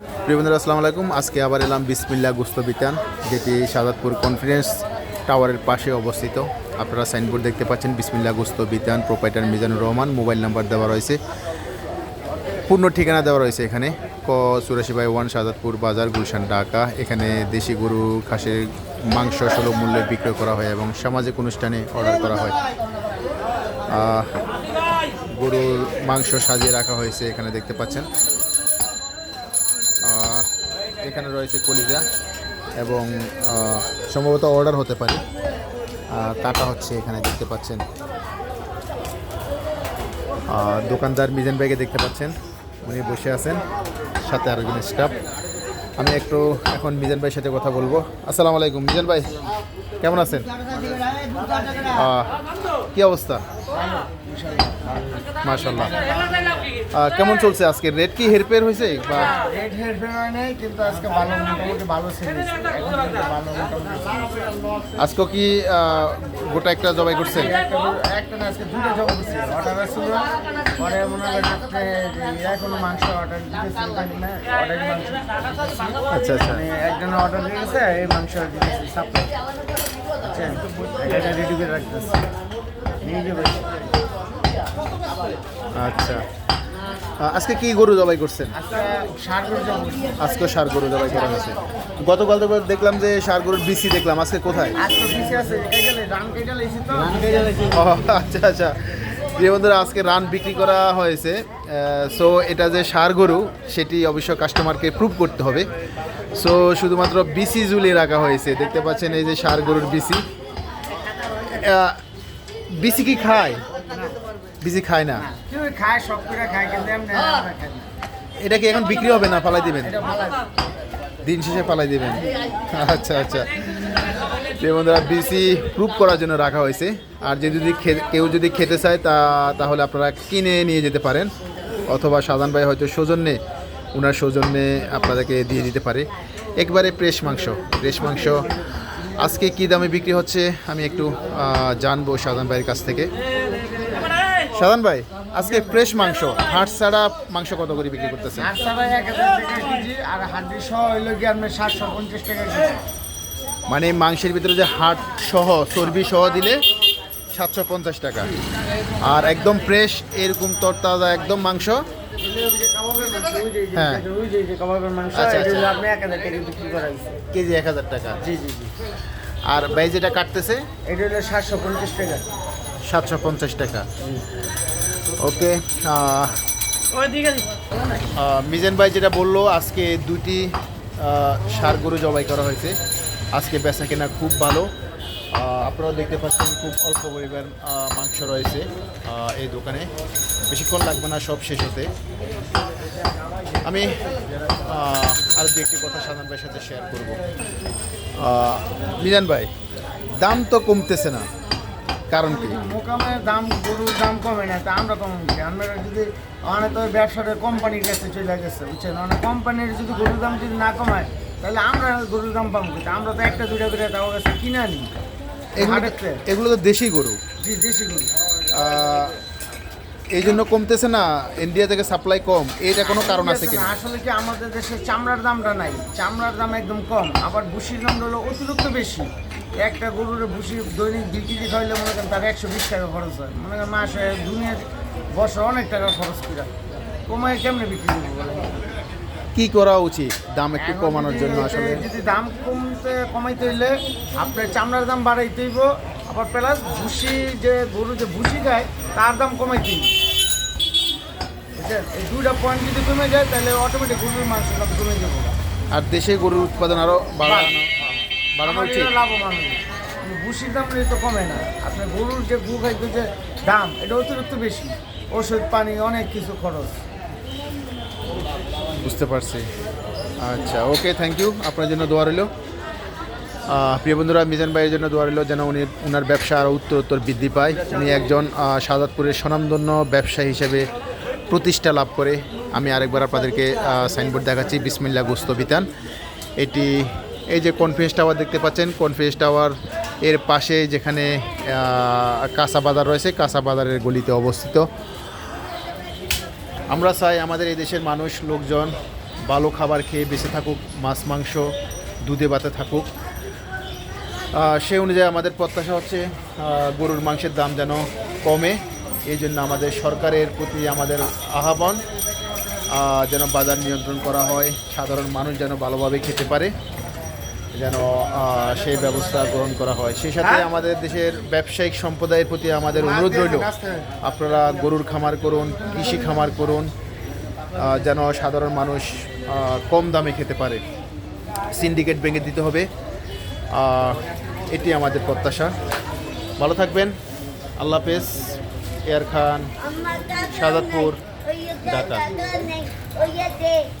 প্রিয় বন্ধুরা, আসসালামু আলাইকুম। আজকে আবার এলাম বিসমিল্লা গুস্ত বিতান, যেটি সাদাতপুর কনফারেন্স টাওয়ারের পাশে অবস্থিত। আপনারা সাইনবোর্ড দেখতে পাচ্ছেন Bismillah Gosht Bitan, proprietor Mizanur Rahman, mobile number দেওয়া রয়েছে। পূর্ণ ঠিকানা দেওয়া রয়েছে এখানে, ক চুরাশি বাই ওয়ান সাদাতপুর বাজার, গুলশান, ঢাকা। এখানে দেশি গরু, খাসির মাংস সুলভ মূল্যে বিক্রয় করা হয় এবং সামাজিক অনুষ্ঠানে অর্ডার করা হয়। গরুর মাংস সাজিয়ে রাখা হয়েছে, এখানে দেখতে পাচ্ছেন। এখানে রয়েছে কলিজা এবং সম্ভবত অর্ডার হতে পারে। কাটা হচ্ছে এখানে, দেখতে পাচ্ছেন। দোকানদার মিজান ভাইকে দেখতে পাচ্ছেন। উনি বসে আছেন, সাথে আরেকজন স্টাফ আমি একটু এখন মিজান ভাইয়ের সাথে কথা বলব। আসসালামু আলাইকুম, মিজান ভাই। কেমন আছেন? কি অবস্থা? মাশাল্লাহ কেমন চলছে আজকে? রেট কি হেরফের হয়েছে? বা রেড হেয়ার ফেয়ার হয় নাই কিন্তু আজকে ভালো মোটামুটি ভালো সেল হয়েছে। এখন কিন্তু ভালো মোটামুটি আজকে কি গোটা একটা জবাই করছেন একটা না আজকে দুটো জব করছে। অর্ডার ছিল পরে মনে হয় আপনি এখন মাংস অর্ডার দিতেছেন না অর্ডার মাংস। আচ্ছা আচ্ছা। মানে একজনে অর্ডার দিয়ে গেছে এই মাংস দিতেছে সাপ্লাই। এটা রেডি করে রাখতেছে। নিয়ে যাবে। আচ্ছা। আজকে কি গরু জবাই করছেন? আজকে সার গরু জবাই করা হয়েছে। গতকাল তো দেখলাম যে সার গরুর বিসি দেখলাম, আজকে কোথায়? আচ্ছা আচ্ছা। প্রিয় বন্ধুরা, আজকে রান বিক্রি করা হয়েছে। সো এটা যে সার গরু, সেটি অবশ্য কাস্টমারকে প্রুভ করতে হবে। সো শুধুমাত্র বিসি ঝুলিয়ে রাখা হয়েছে। দেখতে পাচ্ছেন এই যে সার গরুর বিসি বিসি কি খায়? বিসি খায় না। কেউ খায় সব করে খায় কিন্তু এটা কি এখন বিক্রি হবে না? পালাই দিবেন। দিন শেষে পালাই দিবেন। আচ্ছা আচ্ছা। বন্ধুরা বিসি প্রুভ করার জন্য রাখা হয়েছে। আর যে যদি কেউ যদি খেতে চায় তা তাহলে আপনারা কিনে নিয়ে যেতে পারেন। অথবা সাধারণ ভাই হয়তো সৌজন্যে ওনার সৌজন্যে আপনাদেরকে দিয়ে দিতে পারে। একবারে প্রেস মাংস। প্রেস মাংস। আজকে কী দামে বিক্রি হচ্ছে আমি একটু জানব সাধারণ ভাইয়ের কাছ থেকে। সাধারণ ভাই আজকে ফ্রেশ মাংস হাট ছাড়া মাংস কত করে বিক্রি করতেছেন? হাড় ছাড়াই এক হাজার টাকা কেজি আর হাড্ডি সহ হইল গিয়ে আপনার সাতশো পঞ্চাশ টাকা কেজি। মানে মাংসের ভিতরে যে হাট সহ চর্বি সহ দিলে সাতশো পঞ্চাশ টাকা। আর একদম ফ্রেশ এরকম তরতাজা একদম মাংস? হ্যাঁ। আচ্ছা, আচ্ছা। হয়েছে। কেজি এক হাজার টাকা। জি জি জি। আর ভাই যেটা কাটতেছে? এটা হলো সাতশো পঞ্চাশ টাকা। সাতশো পঞ্চাশ টাকা। ওকে মিজেন ভাই যেটা বলল, আজকে দুটি ষাঁড় গরু জবাই করা হয়েছে। আজকে বেচা কেনা খুব ভালো। আপনারা দেখতে পাচ্ছেন খুব অল্প পরিমাণ মাংস রয়েছে এই দোকানে। বেশিক্ষণ লাগবে না, সব শেষ হতে। আমি আর দু একটি কথা সাধারণ ভাইয়ের সাথে শেয়ার করব। মিজান ভাই, দাম তো কমতেছে না। কারণ কি? মোকামের দাম গরুর দাম কমে না তা আমরা কম কি আমরা যদি অনেক তো ব্যবসাটা কোম্পানির কাছে চলে গেছে বুঝছেন? অনেক কোম্পানির যদি গরুর দাম যদি না কমায় তাহলে আমরা গরুর দাম পাবো কিন্তু আমরা তো একটা দুটা করে তাও কাছে কিনে আনি এগুলো তো- দেশি গরু। জি দেশি গরু। এই জন্য কমতেছে না ইন্ডিয়া থেকে সাপ্লাই কম। এইটা কোনো কারণ আছে কিনা? আসলে কি আমাদের দেশে চামড়ার দামটা নাই। চামড়ার দাম একদম কম আবার ভুসির দাম হলো অতিরিক্ত বেশি। একটা গরুর ভুসি দৈনিক দুই কেজি খাইলে মনে করেন তার একশো বিশ টাকা খরচ হয়। মনে করেন মাসে দুনিয়ার বছর অনেক টাকা খরচ করে। কমায় কেমনে বিক্রি করব কি করা উচিত? দাম একটু কমানোর জন্য আসলে? যদি দাম কমতে কমাইতে হইলে আপনার চামড়ার দাম বাড়াইতে হইব। আবার প্লাস ভুসি যে গরু যে ভুসি খায় তার দাম কমাইতে হইব। এই দুইটা পয়েন্ট যদি কমে যায় তাহলে অটোমেটিক গরুর মাংসের দাম কমে যাবে। আর দেশে গরুর উৎপাদন আরও বাড়ানো। বাড়ানো আমার উচিত লাভবান হবে। দাম তো কমে না। আপনার গরুর যে গু খাইতে যে দাম এটা অতিরিক্ত বেশি। ওষুধ পানি অনেক কিছু খরচ। বুঝতে পারছি। আচ্ছা ওকে থ্যাংক ইউ আপনার জন্য দোয়া রইল। প্রিয় বন্ধুরা মিজান ভাইয়ের জন্য দোয়া রইল যেন উনি ওনার ব্যবসা আরও উত্তর উত্তর বৃদ্ধি পায়। উনি একজন সাদাতপুরের স্বনামধন্য ব্যবসায়ী হিসেবে প্রতিষ্ঠা লাভ করে। আমি আরেকবার আপনাদেরকে সাইনবোর্ড দেখাচ্ছি। বিসমিল্লা গোস্ত বিতান। এটি এই যে কনফিডেন্স টাওয়ার দেখতে পাচ্ছেন। কনফিডেন্স টাওয়ার এর পাশে যেখানে কাঁচা বাজার রয়েছে, কাঁচা বাজারের গলিতে অবস্থিত। আমরা চাই আমাদের এই দেশের মানুষ, লোকজন ভালো খাবার খেয়ে বেঁচে থাকুক, মাছ, মাংস, দুধে বাতে থাকুক। সে অনুযায়ী আমাদের প্রত্যাশা হচ্ছে গরুর মাংসের দাম যেন কমে। এই জন্য আমাদের সরকারের প্রতি আমাদের আহ্বান যেন বাজার নিয়ন্ত্রণ করা হয়, সাধারণ মানুষ যেন ভালোভাবে খেতে পারে। যেন সেই ব্যবস্থা গ্রহণ করা হয়। সেই সাথে আমাদের দেশের ব্যবসায়িক সম্প্রদায়ের প্রতি আমাদের অনুরোধ রইল আপনারা গরুর খামার করুন কৃষি খামার করুন যেন সাধারণ মানুষ কম দামে খেতে পারে। সিন্ডিকেট ভেঙে দিতে হবে। এটি আমাদের প্রত্যাশা। ভালো থাকবেন। আল্লাহ হাফেজ। এয়ার খান সাদাতপুর সাদাতপুর, ঢাকা।